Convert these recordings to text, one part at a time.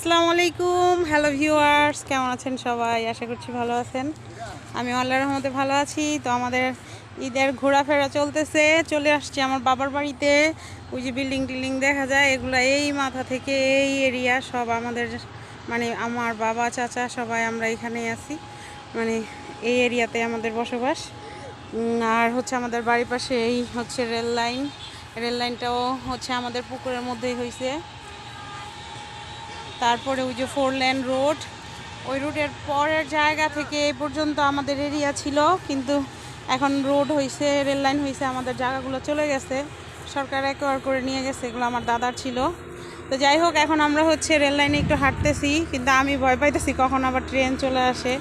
আসসালামু আলাইকুম, hello viewers, কেমন আছেন সবাই? আশা করছি ভালো আছেন। আমি আল্লাহর রহমতে ভালো আছি। তো আমাদের ঈদের ঘোরাফেরা চলতেছে। চলে আসছি আমার বাবার বাড়িতে। ওই যে বিল্ডিং টিল্ডিং দেখা যায়, এগুলো এই মাথা থেকে এই এরিয়া সব আমাদের মানে আমার বাবা, চাচা সবাই আমরা এখানেই আছি। মানে এই এরিয়াতে আমাদের বসবাস। আর হচ্ছে আমাদের বাড়ির পাশে এই হচ্ছে রেল লাইন। রেল লাইনটাও হচ্ছে আমাদের পুকুরের মধ্যেই হয়েছে তারপরে ওই যে ফোর লেন রোড, ওই রুটের পরের জায়গা থেকে এই পর্যন্ত আমাদের এরিয়া ছিল, কিন্তু এখন রোড হয়েছে রেল লাইন হয়েছে আমাদের জায়গাগুলো চলে গেছে। সরকার একবার করে নিয়ে গেছে, এগুলো আমার দাদার ছিল। তো যাই হোক, এখন আমরা হচ্ছে রেল লাইনে একটু হাঁটতেছি, কিন্তু আমি ভয় পাইতেছি কখন আবার ট্রেন চলে আসে।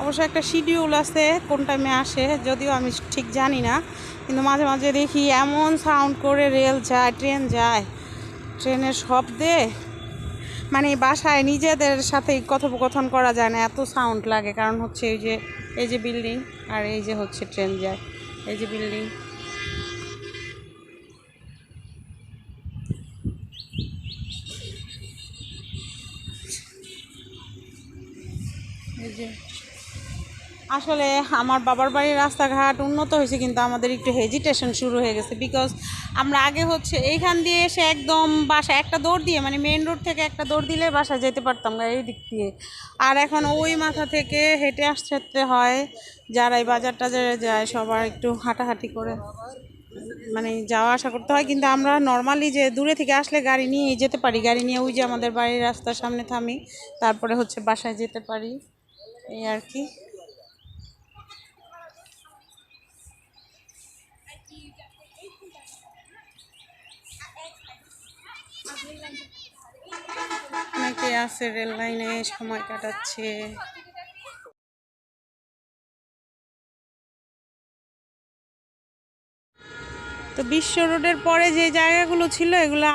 অবশ্য একটা শিডিউল আছে, কোন টাইমে আসে, যদিও আমি ঠিক জানি না, কিন্তু মাঝে মাঝে দেখি এমন সাউন্ড করে রেল যায়, ট্রেন যায়, ট্রেনের শব্দে মানে বাসায় নিজেদের সাথে কথোপকথন করা যায় না, এত সাউন্ড লাগে। কারণ হচ্ছে এই যে এই যে বিল্ডিং আর এই যে হচ্ছে ট্রেন যায়। এই যে বিল্ডিং এই যে আসলে আমার বাবার বাড়ির রাস্তাঘাট উন্নত হয়েছে, কিন্তু আমাদের একটু হেজিটেশন শুরু হয়ে গেছে বিকজ আমরা আগে হচ্ছে এইখান দিয়ে এসে একদম বাসা একটা দৌড় দিয়ে মানে মেন রোড থেকে একটা দৌড় দিলে বাসা যেতে পারতাম না এই দিক দিয়ে। আর এখন ওই মাথা থেকে হেঁটে আসতে হয় যারা এই বাজার টাজারে যায় সবার একটু হাঁটাহাঁটি করে মানে যাওয়া আসা করতে হয়। কিন্তু আমরা নর্মালি যে দূরে থেকে আসলে গাড়ি নিয়ে যেতে পারি, গাড়ি নিয়ে ওই যে আমাদের বাড়ির রাস্তার সামনে থামি, তারপরে হচ্ছে বাসায় যেতে পারি, এই আর কি অনেকে আছে, রেল লাইনে সময় কাটাচ্ছে। তো বিশ্ব রোডের পরে যে জায়গাগুলো ছিল, এগুলো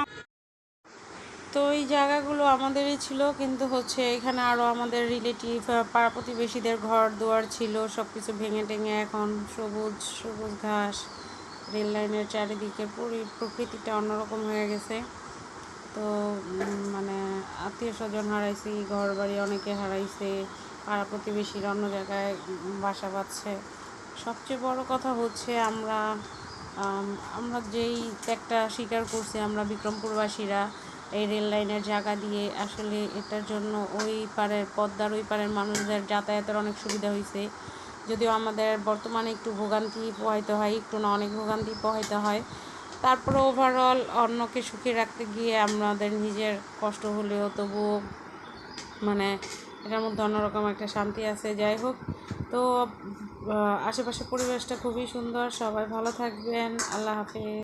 তো এই জায়গাগুলো আমাদেরই ছিল, কিন্তু হচ্ছে এখানে আরও আমাদের রিলেটিভ পাড়া প্রতিবেশীদের ঘর দুয়ার ছিল সব কিছু ভেঙে টেঙে এখন সবুজ সবুজ ঘাস, রেল লাইনের চারিদিকে পুরি প্রকৃতিটা অন্যরকম হয়ে গেছে। তো মানে আত্মীয় স্বজন হারাইছি ঘর বাড়ি অনেকে হারাইছে, পাড়া প্রতিবেশীর অন্য জায়গায় বাসা বাঁধছে। সবচেয়ে বড় কথা হচ্ছে আমরা আমরা যেই ত্যাগটা স্বীকার করছি আমরা বিক্রমপুরবাসীরা, এই রেল লাইনের জায়গা দিয়ে, আসলে এটার জন্য ওই পারের পদ্মার ওই পারের মানুষদের যাতায়াতের অনেক সুবিধা হয়েছে যদিও আমাদের বর্তমানে একটু ভোগান্তি পোহাইতে হয়, একটু না অনেক ভোগান্তি পোহাইতে হয় তারপরে ওভারঅল অন্যকে সুখী রাখতে গিয়ে আমাদের নিজের কষ্ট হলেও তবুও মানে এটার মধ্যে অন্যরকম একটা শান্তি আছে, যাই হোক। তো আশেপাশের আশেপাশে পরিবেশটা খুবই সুন্দর, সবাই ভালো থাকবেন, আল্লাহ হাফেজ।